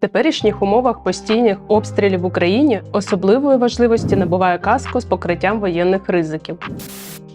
теперішніх умовах постійних обстрілів в Україні особливої важливості набуває каско з покриттям воєнних ризиків.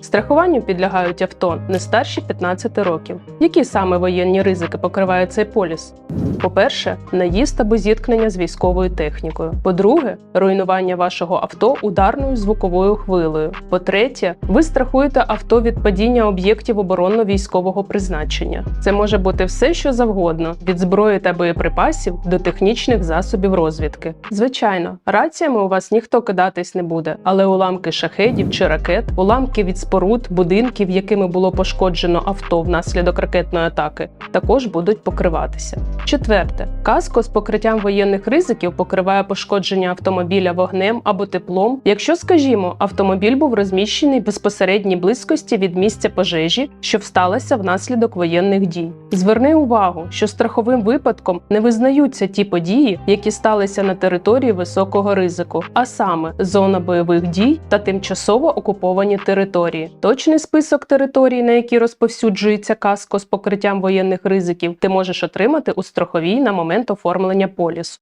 Страхуванню підлягають авто не старші 15 років. Які саме воєнні ризики покриває цей поліс? По-перше, наїзд або зіткнення з військовою технікою. По-друге, руйнування вашого авто ударною звуковою хвилею. По-третє, ви страхуєте авто від падіння об'єктів оборонно-військового призначення. Це може бути все, що завгодно: від зброї та боєприпасів до технічних засобів розвідки. Звичайно, раціями у вас ніхто кидатись не буде, але уламки шахедів чи ракет, уламки від споруд, будинків, якими було пошкоджено авто внаслідок ракетної атаки, також будуть покриватися. Четверте, каско з покриттям воєнних ризиків покриває пошкодження автомобіля вогнем або теплом, якщо, скажімо, автомобіль був розміщений в безпосередній близькості від місця пожежі, що всталася внаслідок воєнних дій. Зверни увагу, що страховим випадком не визнаються ті події, які сталися на території високого ризику, а саме зона бойових дій та тимчасово окуповані території. Точний список територій, на які розповсюджується каско з покриттям воєнних ризиків, ти можеш отримати у страховій на момент оформлення полісу.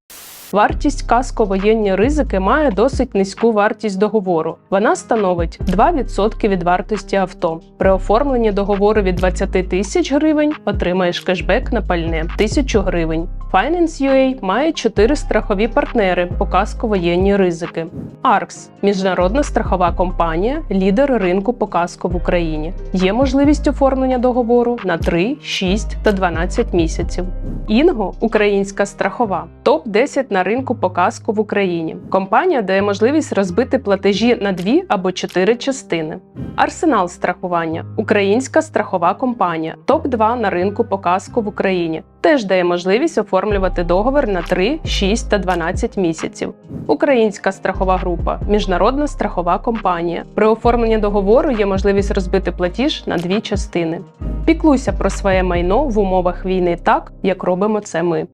Вартість каско воєнні ризики має досить низьку вартість договору. Вона становить 2% від вартості авто. При оформленні договору від 20 тисяч гривень отримаєш кешбек на пальне 1000 гривень. Finance.ua має 4 страхові партнери по каско воєнні ризики. ARX – міжнародна страхова компанія, лідер ринку по каско в Україні. Є можливість оформлення договору на 3, 6 та 12 місяців. Інго українська страхова топ 10 на ринку по каску в Україні. Компанія дає можливість розбити платежі на дві або чотири частини. Арсенал страхування українська страхова компанія, топ 2 на ринку по каску в Україні. Теж дає можливість оформлювати договір на 3, 6 та 12 місяців. Українська страхова група міжнародна страхова компанія. При оформленні договору є можливість розбити платіж на дві частини. Піклуйся про своє майно в умовах війни так, як робимо це ми.